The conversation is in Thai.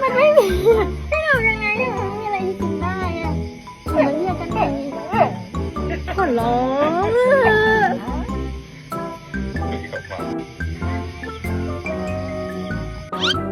มันไม่มีให้ทำยังไงอะมันไม่มีอะไรที่กินได้อะมันเรียกกันเองขอร้องอะ